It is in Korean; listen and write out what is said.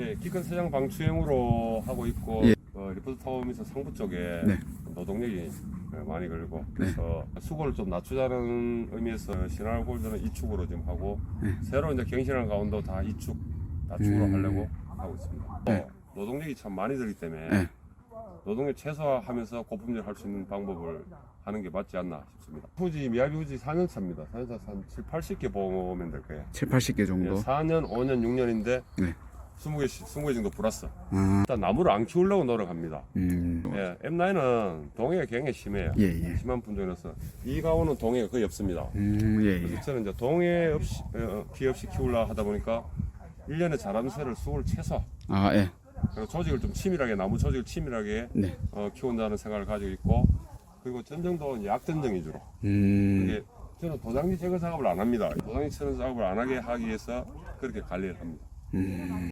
예, 기껏 세장 방추행으로 하고 있고 예. 어, 리포트 타워에서 상부 쪽에 네. 노동력이 예, 많이 걸리고 그래서 수고를 좀 낮추자는 의미에서 신할 골드는 이축으로 지금 하고 네. 새로 이제 경신할 가운데 다 이축 낮축으로 음. 하려고 하고 있습니다. 네. 또 노동력이 참 많이 들기 때문에 네. 노동력 최소화하면서 고품질 할 수 있는 방법을 하는 게 맞지 않나 싶습니다. 후지 미야비 후지 4년 차입니다. 4년 차한 7, 80개 보면 될 거예요. 7, 80개 예, 정도. 4년, 5년, 6년인데 네. 20개, 20개 정도 플러스. 아, 일단 나무를 안 키우려고 노력합니다. 음. 예, M9은 동해가 굉장히 심해요. 예, 예. 심한 품종이라서 이 가오는 동해가 거의 없습니다. 음, 예, 그래서 예. 저는 이제 동해 없이 어, 비 없이 키우려 하다 보니까 1년에 자람새를 수를 최소 아, 예. 그리고 조직을 좀 치밀하게 나무 조직을 치밀하게 네. 어, 키운다는 생각을 가지고 있고 그리고 전정도 약전정 위주로 음. 이게 저는 도장지 제거 작업을 안 합니다. 도장지 치는 작업을 안 하게 하기 위해서 그렇게 관리를 합니다. 음.